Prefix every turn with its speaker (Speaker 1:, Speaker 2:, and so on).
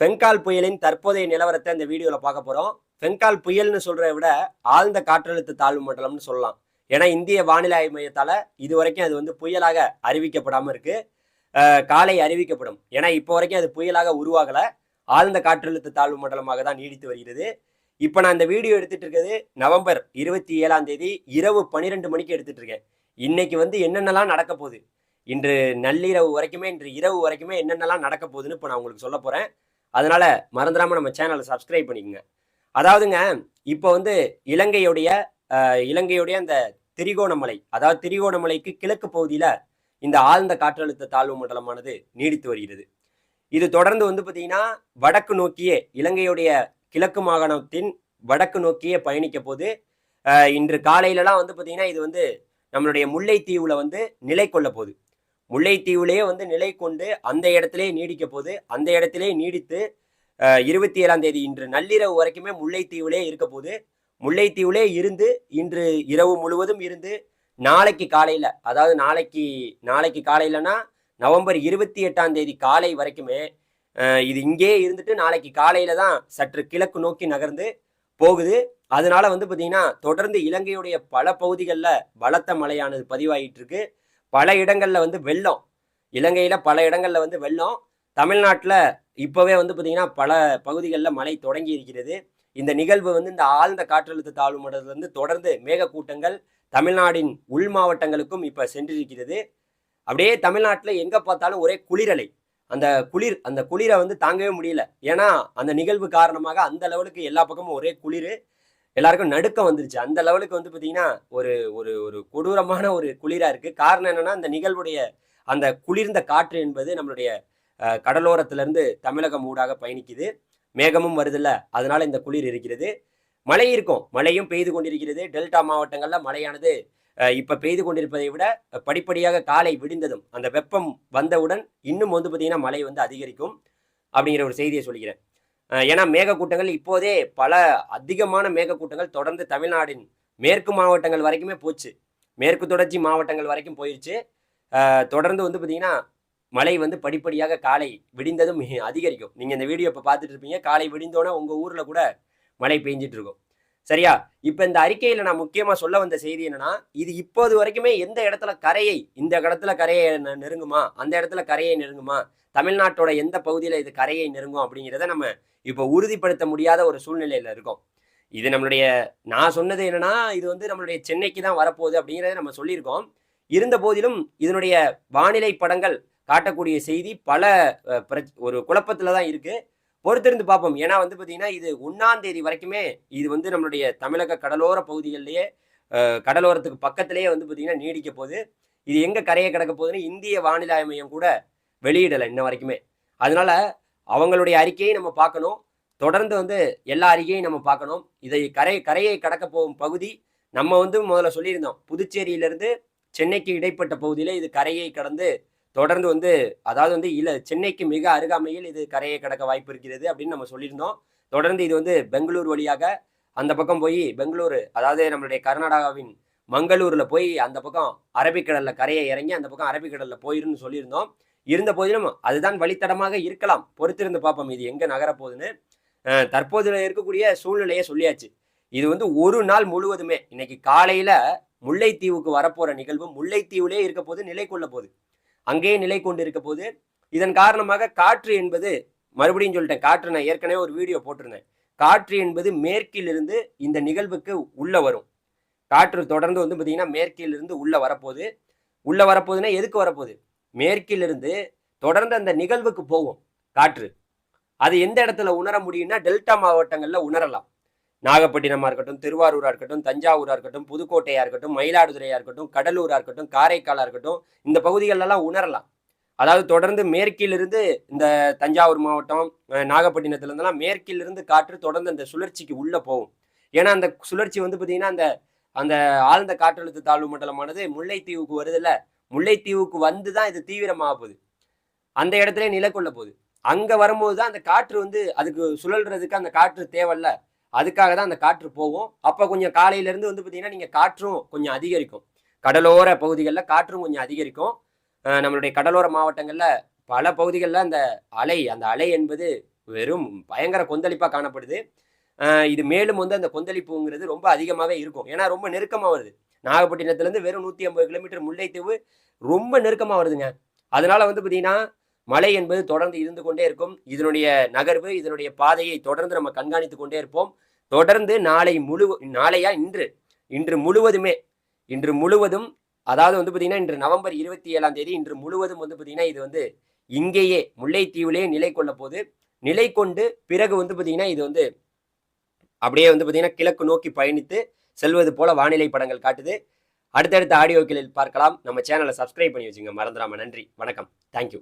Speaker 1: பெங்கால் புயலின் தற்போதைய நிலவரத்தை இந்த வீடியோவில் பார்க்க போகிறோம் பெங்கால் புயல்னு சொல்கிறத விட ஆழ்ந்த காற்றழுத்த தாழ்வு மண்டலம்னு சொல்லலாம். ஏன்னா இந்திய வானிலை ஆய்வு மையத்தால் இது வரைக்கும் அது வந்து புயலாக அறிவிக்கப்படாமல் இருக்குது காலை அறிவிக்கப்படும். ஏன்னா இப்போ வரைக்கும் அது புயலாக உருவாகலை. ஆழ்ந்த காற்றழுத்த தாழ்வு மண்டலமாக தான் நீடித்து வருகிறது. இப்போ நான் இந்த வீடியோ எடுத்துகிட்டு இருக்கிறது நவம்பர் இருபத்தி ஏழாம் தேதி இரவு பன்னிரெண்டு மணிக்கு எடுத்துகிட்டு இருக்கேன். இன்னைக்கு வந்து என்னென்னலாம் நடக்க போகுது? இன்று நள்ளிரவு வரைக்குமே இன்று இரவு வரைக்குமே என்னென்னலாம் நடக்க போகுதுன்னு இப்போ நான் உங்களுக்கு சொல்ல போகிறேன் அதனால மறந்துடாம நம்ம சேனலை சப்ஸ்கிரைப் பண்ணிக்கோங்க. அதாவதுங்க இப்போ வந்து இலங்கையுடைய இலங்கையுடைய அந்த திரிகோணமலை அதாவது திரிகோணமலைக்கு கிழக்கு பகுதியில் இந்த ஆழ்ந்த காற்றழுத்த தாழ்வு மண்டலமானது நீடித்து வருகிறது. இது தொடர்ந்து வந்து பார்த்தீங்கன்னா வடக்கு நோக்கியே இலங்கையுடைய கிழக்கு மாகாணத்தின் வடக்கு நோக்கியே பயணிக்க போது இன்று காலையிலலாம் வந்து பார்த்தீங்கன்னா இது வந்து நம்மளுடைய முல்லைத்தீவுல வந்து நிலை கொள்ள போகுது. முல்லைத்தீவுலேயே வந்து நிலை கொண்டு அந்த இடத்திலே நீடிக்க போது அந்த இடத்திலே நீடித்து இருபத்தி ஏழாம் தேதி இன்று நள்ளிரவு வரைக்குமே முல்லைத்தீவுலே இருக்க போது முல்லைத்தீவுலே இருந்து இன்று இரவு முழுவதும் இருந்து நாளைக்கு காலையில் அதாவது நாளைக்கு நாளைக்கு காலையிலனா நவம்பர் இருபத்தி எட்டாம் தேதி காலை வரைக்குமே இது இங்கே இருந்துட்டு நாளைக்கு காலையில தான் சற்று கிழக்கு நோக்கி நகர்ந்து போகுது. அதனால வந்து பார்த்தீங்கன்னா தொடர்ந்து இலங்கையுடைய பல பகுதிகளில் பலத்த மழையானது பதிவாயிட்டு இருக்கு. பல இடங்களில் வந்து வெள்ளம். இலங்கையில் பல இடங்களில் வந்து வெள்ளம். தமிழ்நாட்டில் இப்போவே வந்து பார்த்திங்கன்னா பல பகுதிகளில் மழை தொடங்கி இருக்கிறது. இந்த நிகழ்வு வந்து இந்த ஆழ்ந்த காற்றழுத்த தாழ்வு மண்டலத்திலிருந்து தொடர்ந்து மேகக்கூட்டங்கள் தமிழ்நாடின் உள் மாவட்டங்களுக்கும் இப்போ சென்றிருக்கிறது. அப்படியே தமிழ்நாட்டில் எங்கே பார்த்தாலும் ஒரே குளிரலை. அந்த குளிர் அந்த குளிரை வந்து தாங்கவே முடியல. ஏன்னா அந்த நிகழ்வு காரணமாக அந்த லெவலுக்கு எல்லா பக்கமும் ஒரே குளிர். எல்லாருக்கும் நடுக்கம் வந்துருச்சு. அந்த லெவலுக்கு வந்து பார்த்தீங்கன்னா ஒரு ஒரு ஒரு கொடூரமான ஒரு குளிராக இருக்குது காரணம் என்னென்னா அந்த நிகழ்வுடைய அந்த குளிர்ந்த காற்று என்பது நம்மளுடைய கடலோரத்திலிருந்து தமிழகம் ஊடாக பயணிக்குது. மேகமும் வருதுல்ல. அதனால இந்த குளிர் இருக்கிறது. மழை இருக்கும். மழையும் பெய்து கொண்டிருக்கிறது. டெல்டா மாவட்டங்களில் மழையானது இப்போ பெய்து கொண்டிருப்பதை விட படிப்படியாக காலை விடிந்ததும் அந்த வெப்பம் வந்தவுடன் இன்னும் வந்து பார்த்தீங்கன்னா மழை வந்து அதிகரிக்கும் அப்படிங்கிற ஒரு செய்தியை சொல்கிறேன் ஏன்னா மேகக்கூட்டங்கள் இப்போதே பல அதிகமான மேகக்கூட்டங்கள் தொடர்ந்து தமிழ்நாடின் மேற்கு மாவட்டங்கள் வரைக்குமே போச்சு. மேற்கு தொடர்ச்சி மாவட்டங்கள் வரைக்கும் போயிடுச்சு தொடர்ந்து வந்து பார்த்தீங்கன்னா மழை வந்து படிப்படியாக காலை விடிந்ததும் அதிகரிக்கும். நீங்கள் இந்த வீடியோ இப்போ பார்த்துட்டு இருப்பீங்க. காலை விடிந்தோன்னே உங்கள் ஊரில் கூட மழை பெஞ்சிட்டு இருக்கும். சரியா? இப்போ இந்த அறிக்கையில் நான் முக்கியமாக சொல்ல வந்த செய்தி என்னன்னா இது இப்போது வரைக்குமே எந்த இடத்துல கரையை இந்த இடத்துல கரையை நெருங்குமா? அந்த இடத்துல கரையை நெருங்குமா? தமிழ்நாட்டோட எந்த பகுதியில் இது கரையை நெருங்கும் அப்படிங்கிறத நம்ம இப்போ உறுதிப்படுத்த முடியாத ஒரு சூழ்நிலையில் இருக்கோம். இது நம்மளுடைய நான் சொன்னது என்னன்னா இது வந்து நம்மளுடைய சென்னைக்கு தான் வரப்போகுது அப்படிங்கிறத நம்ம சொல்லியிருக்கோம். இருந்த போதிலும் இதனுடைய வானிலை படங்கள் காட்டக்கூடிய செய்தி பல ஒரு குழப்பத்தில் தான் இருக்கு. பொறுத்திருந்து பார்ப்போம். ஏன்னா வந்து பார்த்தீங்கன்னா இது ஒன்றாம் தேதி வரைக்குமே இது வந்து நம்மளுடைய தமிழக கடலோர பகுதிகளிலேயே கடலோரத்துக்கு பக்கத்திலேயே வந்து பார்த்தீங்கன்னா நீடிக்க போகுது. இது எங்கே கரையை கிடக்க போகுதுன்னு இந்திய வானிலை மையம் கூட வெளியிடலை இன்ன வரைக்குமே. அதனால அவங்களுடைய அறிக்கையை நம்ம பார்க்கணும். தொடர்ந்து வந்து எல்லா அறிக்கையும் நம்ம பார்க்கணும். இதை கரை கரையை கடக்க போகும் பகுதி நம்ம வந்து முதல்ல சொல்லியிருந்தோம். புதுச்சேரியிலிருந்து சென்னைக்கு இடைப்பட்ட பகுதியில் இது கரையை கடந்து தொடர்ந்து வந்து அதாவது வந்து இல்ல சென்னைக்கு மிக அருகாமையில் இது கரையை கடக்க வாய்ப்பு இருக்கிறது அப்படின்னு நம்ம சொல்லியிருந்தோம். தொடர்ந்து இது வந்து பெங்களூர் வழியாக அந்த பக்கம் போய் பெங்களூரு அதாவது நம்மளுடைய கர்நாடகாவின் மங்களூர்ல போய் அந்த பக்கம் அரபிக்கடல்ல கரையை இறங்கி அந்த பக்கம் அரபிக்கடல்ல போயிருன்னு சொல்லியிருந்தோம். இருந்த போதிலும் அதுதான் வழித்தடமாக இருக்கலாம். பொறுத்திருந்து பார்ப்போம் இது எங்க நகரப்போகுதுன்னு. தற்போது இருக்கக்கூடிய சூழ்நிலையை சொல்லியாச்சு. இது வந்து ஒரு நாள் முழுவதுமே இன்னைக்கு காலையில முல்லைத்தீவுக்கு வரப்போற நிகழ்வு முல்லைத்தீவுலே இருக்க போது நிலை கொள்ள போகுது. அங்கேயே நிலை கொண்டு இருக்க போது இதன் காரணமாக காற்று என்பது மறுபடியும் சொல்லிட்டேன் காற்று நான் ஏற்கனவே ஒரு வீடியோ போட்டிருந்தேன். காற்று என்பது மேற்கிலிருந்து இந்த நிகழ்வுக்கு உள்ள வரும். காற்று தொடர்ந்து வந்து பார்த்தீங்கன்னா மேற்கிலிருந்து உள்ள வரப்போகுது. உள்ள வரப்போகுதுன்னா எதுக்கு வரப்போகுது? மேற்கிலிருந்து தொடர்ந்து அந்த நிகழ்வுக்கு போகும் காற்று. அது எந்த இடத்துல உணர முடியும்னா டெல்டா மாவட்டங்களில் உணரலாம். நாகப்பட்டினமாக இருக்கட்டும் திருவாரூராக இருக்கட்டும் தஞ்சாவூராக இருக்கட்டும் புதுக்கோட்டையாக இருக்கட்டும் மயிலாடுதுறையாக இருக்கட்டும் கடலூராக இருக்கட்டும் காரைக்காலாக இருக்கட்டும் இந்த பகுதிகளெல்லாம் உணரலாம். அதாவது தொடர்ந்து மேற்கிலிருந்து இந்த தஞ்சாவூர் மாவட்டம் நாகப்பட்டினத்துலேருந்துலாம் நாகப்பட்டினத்துல இருந்தெல்லாம் மேற்கிலிருந்து காற்று தொடர்ந்து அந்த சுழற்சிக்கு உள்ளே போகும். ஏன்னா அந்த சுழற்சி வந்து பார்த்தீங்கன்னா அந்த அந்த ஆழ்ந்த காற்றழுத்த தாழ்வு மண்டலமானது முல்லைத்தீவுக்கு வருதுல்ல முல்லைத்தீவுக்கு வந்து தான் இது தீவிரமாக போகுது. அந்த இடத்துல நிலை கொள்ள போகுது. அங்கே வரும்போது தான் அந்த காற்று வந்து அதுக்கு சுழல்றதுக்கு அந்த காற்று தேவையில்ல. அதுக்காக தான் அந்த காற்று போகும். அப்போ கொஞ்சம் காலையிலேருந்து வந்து பார்த்தீங்கன்னா நீங்கள் காற்றும் கொஞ்சம் அதிகரிக்கும். கடலோர பகுதிகளில் காற்றும் கொஞ்சம் அதிகரிக்கும். நம்மளுடைய கடலோர மாவட்டங்களில் பல பகுதிகளில் அந்த அலை அந்த அலை என்பது வெறும் பயங்கர கொந்தளிப்பாக காணப்படுது. இது மேலும் வந்து அந்த கொந்தளிப்புங்கிறது ரொம்ப அதிகமாகவே இருக்கும். ஏன்னா ரொம்ப நெருக்கமாக வருது. நாகப்பட்டினத்துலேருந்து வெறும் நூற்றி ஐம்பது கிலோமீட்டர் முல்லைத்தீவு ரொம்ப நெருக்கமாக வருதுங்க. அதனால வந்து பார்த்தீங்கன்னா மழை என்பது தொடர்ந்து இருந்து கொண்டே இருக்கும். இதனுடைய நகர்வு இதனுடைய பாதையை தொடர்ந்து நம்ம கண்காணித்து கொண்டே இருப்போம். தொடர்ந்து நாளை முழு நாளையா? இன்று. இன்று முழுவதுமே. இன்று முழுவதும் அதாவது வந்து பார்த்தீங்கன்னா இன்று நவம்பர் இருபத்தி ஏழாம் தேதி இன்று முழுவதும் வந்து பார்த்தீங்கன்னா இது வந்து இங்கேயே முல்லைத்தீவுலேயே நிலை கொள்ள போது நிலை கொண்டு பிறகு வந்து பார்த்தீங்கன்னா இது வந்து அப்படியே வந்து பார்த்தீங்கன்னா கிழக்கு நோக்கி பயணித்து செல்வது போல வானிலை படங்கள் காட்டுது. அடுத்தடுத்த ஆடியோக்களில் பார்க்கலாம். நம்ம சேனலை சப்ஸ்கிரைப் பண்ணி வச்சுங்க. மறந்துடாம. நன்றி. வணக்கம். தேங்க்யூ